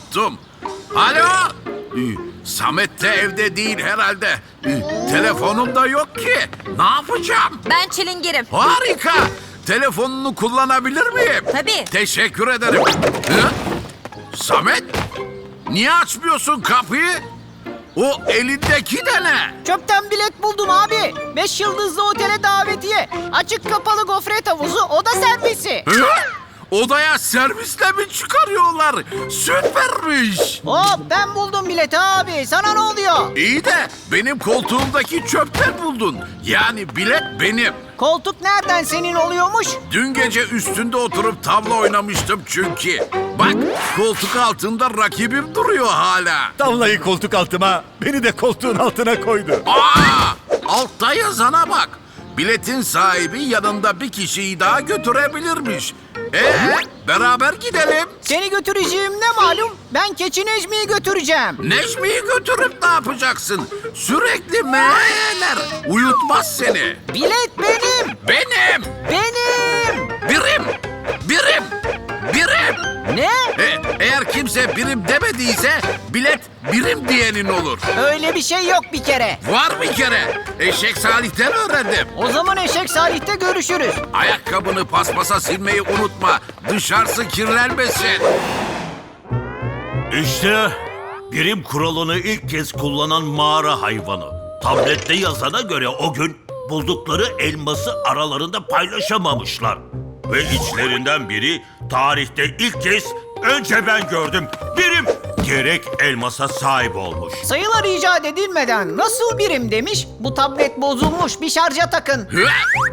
Unuttum. Alo? Ee, Samet de evde değil herhalde. Ee, Telefonum da yok ki. Ne yapacağım? Ben çilingirim. Harika! Telefonunu kullanabilir miyim? Tabii. Teşekkür ederim. Hı? Samet? Niye açmıyorsun kapıyı? O elindeki de ne? Çöpten bilet buldum abi. Beş yıldızlı otele davetiye. Açık kapalı gofret havuzu, oda servisi. Hı? Odaya servisle mi çıkarıyorlar? Süpermiş. Hop ben buldum bileti abi. Sana ne oluyor? İyi de benim koltuğumdaki çöpten buldun. Yani bilet benim. Koltuk nereden senin oluyormuş? Dün gece üstünde oturup tavla oynamıştım çünkü. Bak koltuk altında rakibim duruyor hala. Tavlayı koltuk altıma, beni de koltuğun altına koydu. Aa! Altta yazana bak. Biletin sahibi yanında bir kişiyi daha götürebilirmiş. Ee, beraber gidelim. Seni götüreceğim ne malum? Ben keçi Necmi'yi götüreceğim. Necmi'yi götürüp ne yapacaksın? Sürekli meğerler. Uyutmaz seni. Bilet benim. Benim. Benim. Birim. Birim. Birim. Ne? E, eğer kimse birim demediyse bilet birim diyenin olur. Öyle bir şey yok bir kere. Var bir kere. Eşek Salih'ten öğrendim. O zaman Eşek Salih'te görüşürüz. Ayakkabını paspasa silmeyi unutma. Dışarısı kirlenmesin. İşte birim kuralını ilk kez kullanan mağara hayvanı. Tablette yazana göre o gün buldukları elması aralarında paylaşamamışlar. Ve içlerinden biri tarihte ilk kez önce ben gördüm birim gerek elmasa sahip olmuş. Sayılar icat edilmeden nasıl birim demiş? Bu tablet bozulmuş bir şarja takın.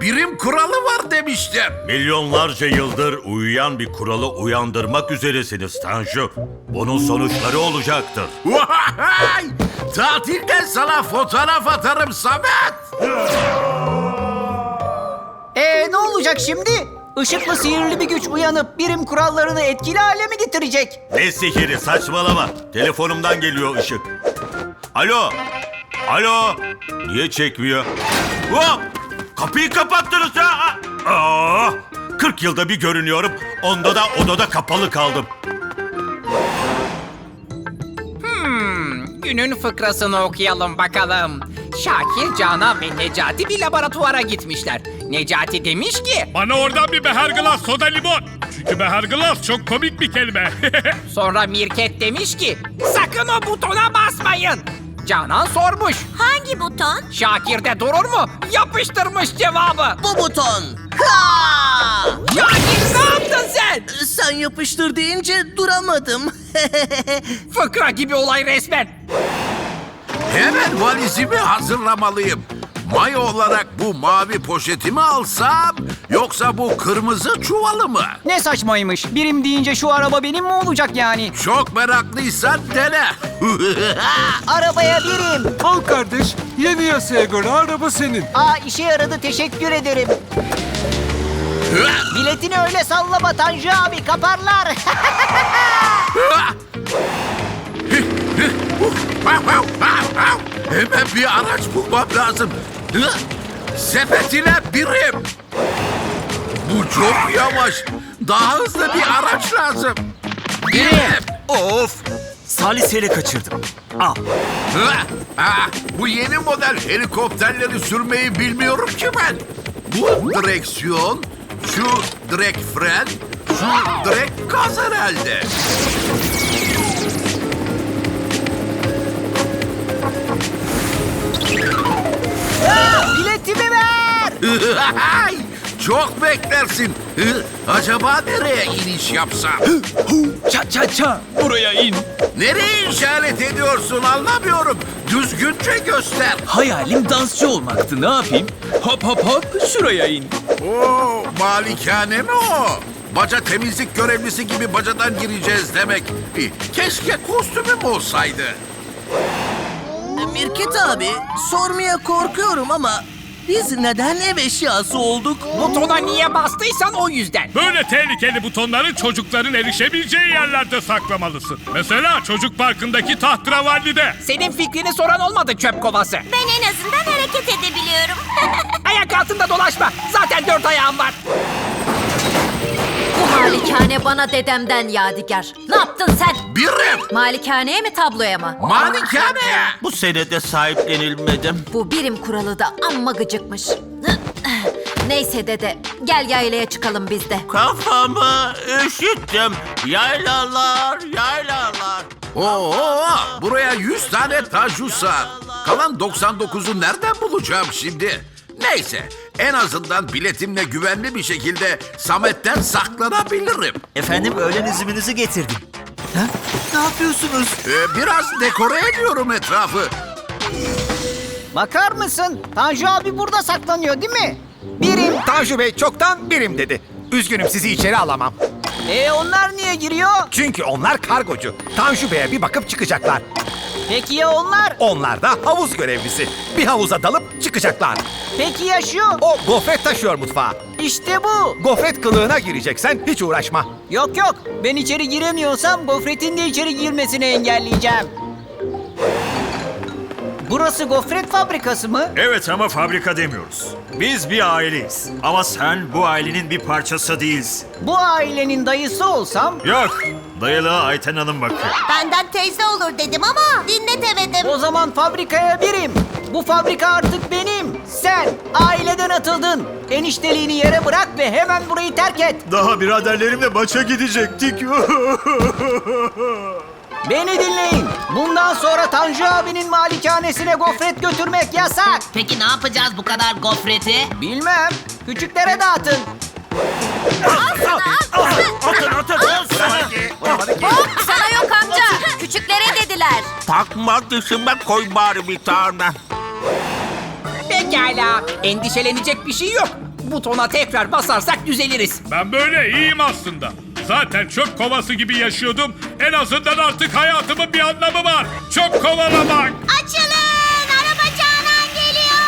Birim kuralı var demiştim. Milyonlarca yıldır uyuyan bir kuralı uyandırmak üzeresiniz Tanju. Bunun sonuçları olacaktır. Vay! Tatilde sana fotoğraf atarım Samet. Ee ne olacak şimdi? Işıklı sihirli bir güç uyanıp birim kurallarını etkili hale mi getirecek? Ne sihiri saçmalama. Telefonumdan geliyor ışık. Alo. Alo. Niye çekmiyor? Hop. Kapıyı kapattınız ha. Aa, 40 yılda bir görünüyorum. Onda da odada kapalı kaldım. Günün fıkrasını okuyalım bakalım. Şakir, Canan ve Necati bir laboratuvara gitmişler. Necati demiş ki, Bana oradan bir beher glass soda limon. Çünkü beher glass çok komik bir kelime. sonra Mirket demiş ki, sakın o butona basmayın. Canan sormuş, Hangi buton? Şakir de durur mu? Yapıştırmış cevabı. Bu buton. Ha! Şakir ne yaptın sen? Sen yapıştır deyince duramadım. Fıkra gibi olay resmen. Hemen valizimi hazırlamalıyım. Mayo olarak bu mavi poşetimi alsam yoksa bu kırmızı çuvalı mı? Ne saçmaymış. Birim deyince şu araba benim mi olacak yani? Çok meraklıysan dene. Arabaya birim. Al kardeş, yeni yasaya göre araba senin. Aa işe yaradı teşekkür ederim. Biletini öyle sallama Tanju abi kaparlar. Hemen bir araç bulmam lazım. Sepet ile birim. Bu çok yavaş. Daha hızlı bir araç lazım. Birim. Of! Saliseyle kaçırdım. Al. Hı? Ha, bu yeni model helikopterleri sürmeyi bilmiyorum ki ben. Bu direksiyon, şu direk fren, şu direk gaz herhalde. Biletimi ver. Ay, Çok beklersin. Acaba nereye iniş yapsam? Ça ça ça, buraya in. Nereye işaret ediyorsun anlamıyorum. Düzgünce göster. Hayalim dansçı olmaktı, ne yapayım? Hop hop hop, şuraya in. Oo, malikane mi o? Baca temizlik görevlisi gibi bacadan gireceğiz demek. Keşke kostümüm olsaydı. Mirket abi, sormaya korkuyorum ama biz neden ev eşyası olduk? Butona niye bastıysan o yüzden. Böyle tehlikeli butonları çocukların erişebileceği yerlerde saklamalısın. Mesela çocuk parkındaki tahtravallide. Senin fikrini soran olmadı çöp kovası. Ben en azından hareket edebiliyorum. Ayak altında dolaşma. Zaten dört ayağım var. Bu Malikane bana dedemden yadigar. Ne yaptın sen? Birim. Malikaneye mi tabloya mı? Malikaneye. Bu senede sahiplenilmedim. Bu birim kuralı da amma gıcıkmış. Neyse dede, gel yaylaya çıkalım biz de. Kafamı üşüttüm. Yaylalar, yaylalar. Oo, buraya 100 tane taju sar. Kalan 99'u nereden bulacağım şimdi? Neyse, en azından biletimle güvenli bir şekilde Samet'ten saklanabilirim. Efendim öğlen üzümünüzü getirdim. Ha? Ne yapıyorsunuz? Ee, biraz dekore ediyorum etrafı. Bakar mısın? Tanju abi burada saklanıyor değil mi? Birim. Tanju Bey çoktan birim dedi. Üzgünüm sizi içeri alamam. E onlar niye giriyor? Çünkü onlar kargocu. Tanju Bey'e bir bakıp çıkacaklar. Peki ya onlar? Onlar da havuz görevlisi. Bir havuza dalıp çıkacaklar. Peki ya şu? O gofret taşıyor mutfağa. İşte bu. Gofret kılığına gireceksen hiç uğraşma. Yok yok. Ben içeri giremiyorsam gofretin de içeri girmesini engelleyeceğim. Burası gofret fabrikası mı? Evet ama fabrika demiyoruz. Biz bir aileyiz. Ama sen bu ailenin bir parçası değilsin. Bu ailenin dayısı olsam Yok. Dayılığa Ayten Hanım bakıyor. Benden teyze olur dedim ama dinletemedim. o zaman fabrikaya birim. Bu fabrika artık benim. Sen aileden atıldın. Enişteliğini yere bırak ve hemen burayı terk et. Daha biraderlerimle maça gidecektik. Beni dinleyin. Bundan sonra Tanju abinin malikanesine gofret götürmek yasak. Peki ne yapacağız bu kadar gofreti? Bilmem. Küçüklere dağıtın. Atın atın sana. Sana yok amca. Küçüklere dediler. Takma dışıma koy bari bir tane. Pekala. Endişelenecek bir şey yok. Butona tekrar basarsak düzeliriz. Ben böyle iyiyim aslında. Zaten çöp kovası gibi yaşıyordum. En azından artık hayatımın bir anlamı var. Çöp kovalamak. Açılın! Araba Canan geliyor!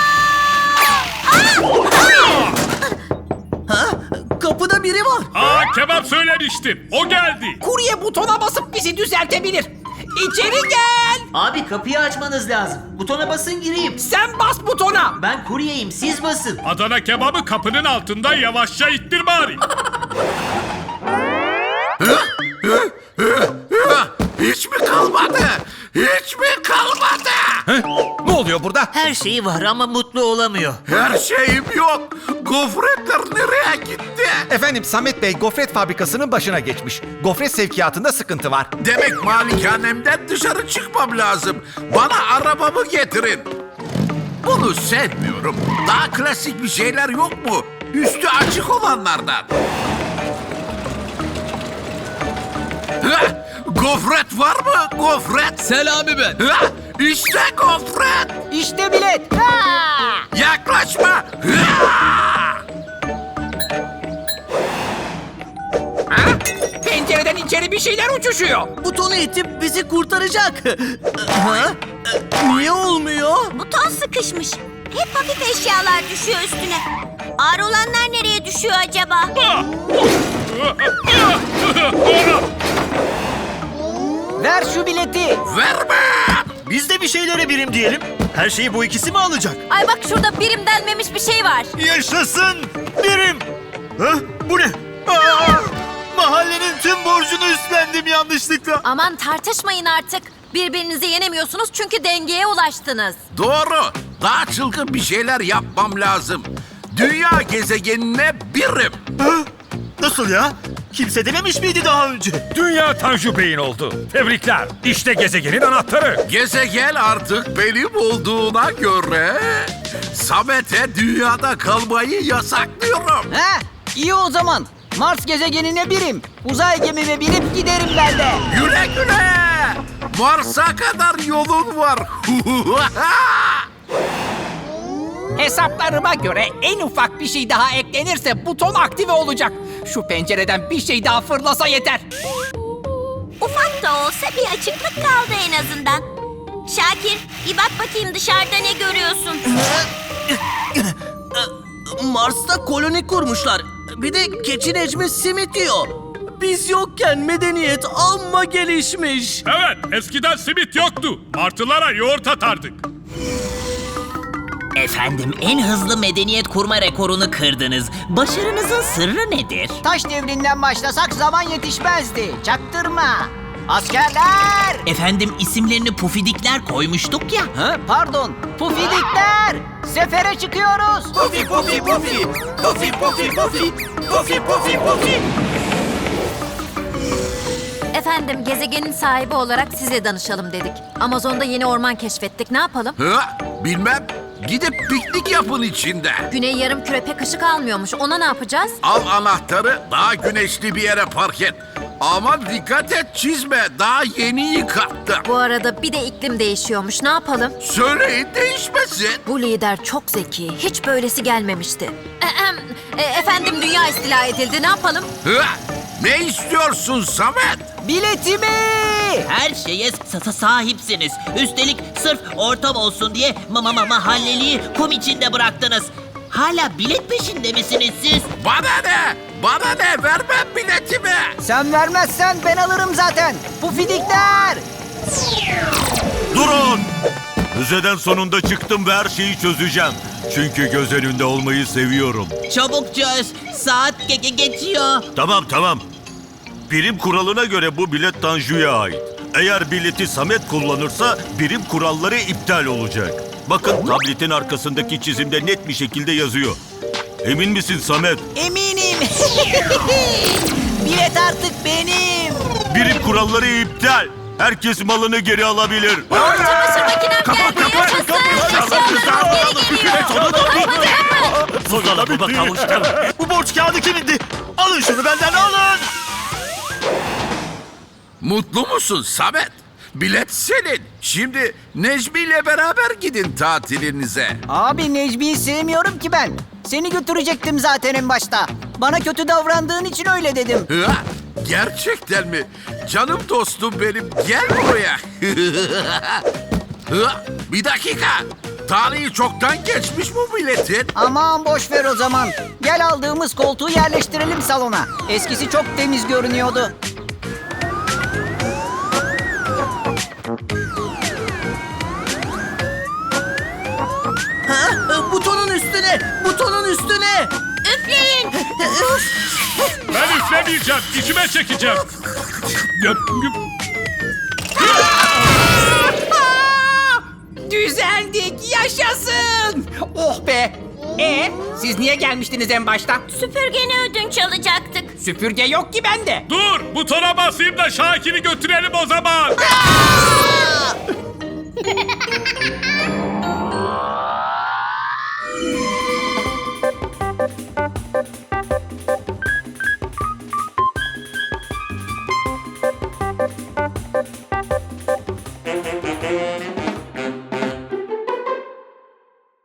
Kapıda biri var. Aa kebap söylemiştim. O geldi. Kurye butona basıp bizi düzeltebilir. İçeri gel. Abi kapıyı açmanız lazım. Butona basın gireyim. Sen bas butona. Ben kuryeyim siz basın. Adana kebabı kapının altında yavaşça ittir bari. Hiç mi kalmadı? Hiç mi kalmadı? Ne oluyor burada? Her şeyi var ama mutlu olamıyor. Her şeyim yok. Gofretler nereye gitti? Efendim Samet Bey gofret fabrikasının başına geçmiş. Gofret sevkiyatında sıkıntı var. Demek malikanemden dışarı çıkmam lazım. Bana arabamı getirin. Bunu sevmiyorum. Daha klasik bir şeyler yok mu? Üstü açık olanlardan. Hah, Gofret var mı? Gofret. Selami ben. Hah, İşte gofret. İşte bilet. Ha! Yaklaşma. Hah! Ha? Pencereden içeri bir şeyler uçuşuyor. Butonu itip bizi kurtaracak. ha? Niye olmuyor? Buton sıkışmış. Hep hafif eşyalar düşüyor üstüne. Ağır olanlar nereye düşüyor acaba? Ver şu bileti. Verme. Biz de bir şeylere birim diyelim. Her şeyi bu ikisi mi alacak? Ay bak şurada birim denmemiş bir şey var. Yaşasın birim. Ha? Bu ne? Aa! Mahallenin tüm borcunu üstlendim yanlışlıkla. Aman tartışmayın artık. Birbirinizi yenemiyorsunuz çünkü dengeye ulaştınız. Doğru. Daha çılgın bir şeyler yapmam lazım. Dünya gezegenine birim. Ha? Nasıl ya? Kimse dememiş miydi daha önce? Dünya Tanju Bey'in oldu. Tebrikler. İşte gezegenin anahtarı. Gezegen artık benim olduğuna göre Samet'e dünyada kalmayı yasaklıyorum. Ha? İyi o zaman. Mars gezegenine birim. Uzay gemime binip giderim ben de. Güle güle. Mars'a kadar yolun var. Hesaplarıma göre en ufak bir şey daha eklenirse buton aktive olacak. Şu pencereden bir şey daha fırlasa yeter. Ufak da olsa bir açıklık kaldı en azından. Şakir, bir bak bakayım dışarıda ne görüyorsun? Mars'ta koloni kurmuşlar. Bir de keçi necmi simit yiyor. Biz yokken medeniyet amma gelişmiş. Evet eskiden simit yoktu. Martılara yoğurt atardık. Efendim en hızlı medeniyet kurma rekorunu kırdınız. Başarınızın sırrı nedir? Taş devrinden başlasak zaman yetişmezdi. Çaktırma. Askerler! Efendim isimlerini pufidikler koymuştuk ya. Ha, pardon. Pufidikler! Sefere çıkıyoruz. Pufi pufi pufi. Pufi pufi pufi. Pufi pufi pufi. Efendim gezegenin sahibi olarak size danışalım dedik. Amazon'da yeni orman keşfettik. Ne yapalım? Ha, bilmem. Gidip piknik yapın içinde. Güney yarım küre pek ışık almıyormuş. Ona ne yapacağız? Al anahtarı daha güneşli bir yere park et. Aman dikkat et çizme. Daha yeni yıkattım. Bu arada bir de iklim değişiyormuş. Ne yapalım? Söyleyin değişmesin. Bu lider çok zeki. Hiç böylesi gelmemişti. Ehem, e, efendim dünya istila edildi. Ne yapalım? Ha, ne istiyorsun Samet? Biletimi! Her şeye sa- sa- sahipsiniz. Üstelik sırf ortam olsun diye mama ma mahalleliyi kum içinde bıraktınız. Hala bilet peşinde misiniz siz? Bana ne? Bana ne? Vermem biletimi. Sen vermezsen ben alırım zaten. Pufidikler! Durun! Müzeden sonunda çıktım ve her şeyi çözeceğim. Çünkü göz önünde olmayı seviyorum. Çabuk çöz. Saat ge- ge- geçiyor. Tamam tamam. Birim kuralına göre bu bilet Tanju'ya ait. Eğer bileti Samet kullanırsa birim kuralları iptal olacak. Bakın tabletin arkasındaki çizimde net bir şekilde yazıyor. Emin misin Samet? Eminim. Bilet artık benim. Birim kuralları iptal. Herkes malını geri alabilir. Çamaşır makinem geldi. Yaşasın. Eşyalarım geri geliyor. Sonunda baba kavuştum. Bu borç kağıdı kimindi? Alın şunu benden alın. Mutlu musun Samet? Bilet senin. Şimdi Necmi ile beraber gidin tatilinize. Abi Necmi'yi sevmiyorum ki ben. Seni götürecektim zaten en başta. Bana kötü davrandığın için öyle dedim. Ha, gerçekten mi? Canım dostum benim gel buraya. Ha, bir dakika. Tarihi çoktan geçmiş bu biletin. Aman boş ver o zaman. Gel aldığımız koltuğu yerleştirelim salona. Eskisi çok temiz görünüyordu. Ha? E, Butonun üstüne, butonun üstüne. Üfleyin. Ben üflemeyeceğim. içime çekeceğim. Göp, göp. Düzeldik, yaşasın. Oh be. E siz niye gelmiştiniz en başta? Süpürgeni ödünç alacaktık. Süpürge yok ki bende. Dur butona basayım da Şakir'i götürelim o zaman.